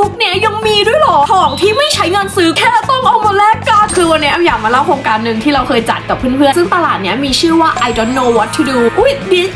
ยุคเนี้ยยังมีด้วยเหรอของที่ไม่ใช้เงินซื้อแค่ต้องเอามาแลกกันคือวันนี้แอมอยากมาเล่าโครงการหนึ่งที่เราเคยจัดกับเพื่อนๆซึ่งตลาดเนี้ยมีชื่อว่า I don't know what to do with this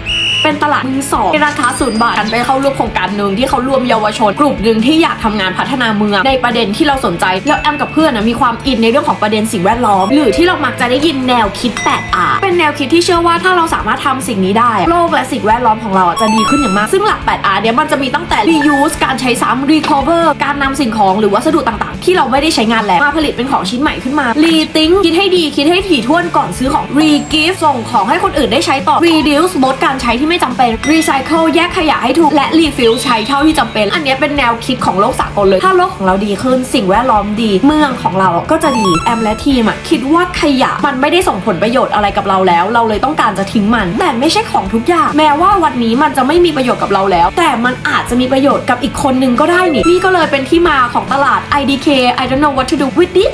เป็นตลาดมือสองในราคาศูนย์บาทกันไปเข้าร่วมโครงการหนึ่งที่เขารวมเยาวชน กลุ่มหนึ่งที่อยากทำงานพัฒนาเมืองในประเด็นที่เราสนใจ แล้วแอมกับเพื่อนนะมีความอินในเรื่องของประเด็นสิ่งแวดล้อม หรือที่เรามักจะได้ยินแนวคิด 8R เป็นแนวคิดที่เชื่อว่าถ้าเราสามารถทำสิ่งนี้ได้ โลกและสิ่งแวดล้อมของเราจะดีขึ้นอย่างมากซึ่งหลัก 8R เนี่ยมันจะมีตั้งแต่ reuse การใช้ซ้ำ recover การนำสิ่งของหรือวัสดุต่างๆ ที่เราไม่ได้ใช้งานแล้วมาผลิตเป็นของชิ้นใหม่ขึ้นมา rethink คิดให้ดีคิดให้ถี่ถ้วนก่อนซื้อของ regive ส่งของให้คนอื่นได้ใช้ต่อ reduce ลดการใช้ที่ไม่จำเป็น recycle แยกขยะให้ถูกและ refill ใช้เท่าที่จำเป็น อันนี้เป็นแนวคิดของโลกสากลเลย ถ้าโลกของเราดีขึ้นสิ่งแวดล้อมดี เมืองของเราก็จะดีแอมและทีมอะคิดว่าขยะมันไม่ได้ส่งผลประโยชน์อะไรกับเราแล้ว เราเลยต้องการจะทิ้งมัน แต่ไม่ใช่ของทุกอย่าง แม้ว่าวันนี้มันจะไม่มีประโยชน์กับเราแล้ว แต่มันอาจจะมีประโยชน์กับอีกคนนึงก็ได้นี่นี่ก็เลยเป็นที่มาของตลาด IDK I don't know what to do with this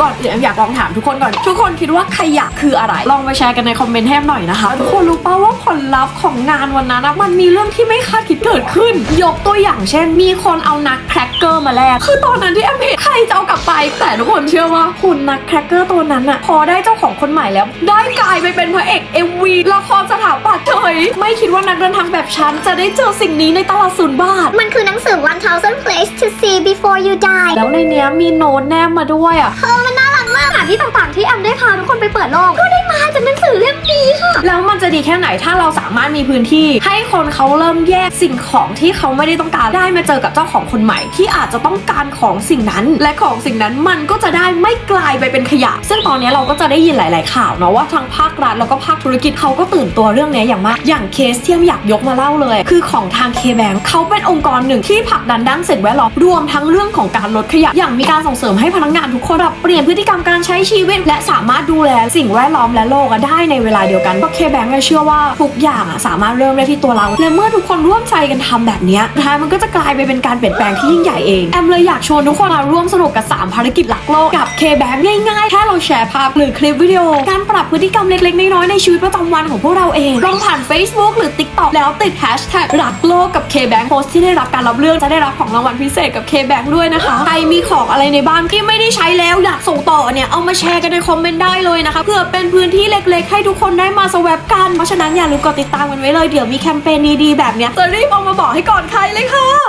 ก่อนอื่นแอมอยากลองถามทุกคนก่อน ทุกคนคิดว่าขยะคืออะไร ลองมาแชร์กันในคอมเมนต์ให้แอมหน่อยนะคะทุกคนรู้ป่าว่าผลลัพธของงานวันนั้นนะมันมีเรื่องที่ไม่คาดคิดเกิดขึ้น ยกตัวอย่างเช่น มีคนเอานักแครกเกอร์มาแลกคือตอนนั้นที่แอมเห็นใครจะเอากลับไป แต่ทุกคนเชื่อว่าคุณนักแครกเกอร์ตัวนั้นอะพอได้เจ้าของคนใหม่แล้ว ได้กลายไปเป็นพระเอก MV ละครสถาปัตย์เฉยไม่คิดว่านักเดินทางแบบฉันจะได้เจอสิ่งนี้ในตลาดศูนย์บาท มันคือหนังสือ 1000 Place to See Before You Die แล้วในเนี้ยมีโน้ตแนบมาด้วยอะเออมันน่ารักมากสถานที่ต่างๆที่แอมได้พาทุกคนไปเปิดโลกก็ได้มาจากหนังสือเล่มนี้ค่ะ แล้วมันจะดีแค่ไหนถ้าเราสามารถมีพื้นที่ ให้คนเขาเริ่มแยกสิ่งของที่เขาไม่ได้ต้องการได้มาเจอกับเจ้าของคนใหม่ ที่อาจจะต้องการของสิ่งนั้น และของสิ่งนั้นมันก็จะได้ไม่กลายไปเป็นขยะ ซึ่งตอนนี้เราก็จะได้ยินหลาย ๆ ข่าวเนาะว่าทางภาครัฐแล้วก็ภาคธุรกิจเขาก็ตื่นตัวเรื่องนี้อย่างมาก อย่างเคสที่อยากยกมาเล่าเลย คือของทาง K-Bank เขาเป็นองค์กรหนึ่งที่ผลักดันด้านสิ่งแวดล้อมรวมทั้งเรื่องของการลดขยะ อย่างมีการส่งเสริมให้พนักงานทุกคนปรับเปลี่ยนพฤติกรรมการใช้ชีวิต และสามารถดูแลสิ่งแวดล้อมและโลกได้ในเวลาเดียวกันเพราะ K-Bank เชื่อว่าทุกอย่างอะสามารถเริ่มได้ที่ตัวเรา และเมื่อทุกคนร่วมใจกันทำแบบนี้ท้ายมันก็จะกลายไปเป็นการเปลี่ยนแปลงที่ยิ่งใหญ่เอง แอมเลยอยากชวนทุกคนมาร่วมสนุกกับ 3 ภารกิจหลักโลกกับ K-Bank ง่ายๆ แค่เราแชร์ภาพหรือคลิปวิดีโอ การปรับพฤติกรรมเล็กๆ น้อยๆ ในชีวิตประจำวันของพวกเราเองลองผ่าน Facebook หรือ TikTok แล้วติด hashtag รักโลกกับ K-Bank โพสที่ได้รับการรับเลือกจะได้รับของรางวัลพิเศษกับ K-Bank ด้วยนะคะใครมีของอะไรในบ้านที่ไม่ได้ใช้แล้วอยากส่งต่อเนี่ยเอามาแชร์กันในคอมเมนต์ได้เลยนะคะเพื่อเป็นพื้นที่เล็ก ๆ ให้ทุกคนได้มาสวบกัน เพราะฉะนั้นอย่าลืมกดติดตามกันไว้เลย เดี๋ยวมีแคมเปญดีๆแบบเนี้ยจะรีบเอามาบอกให้ก่อนใครเลยค่ะ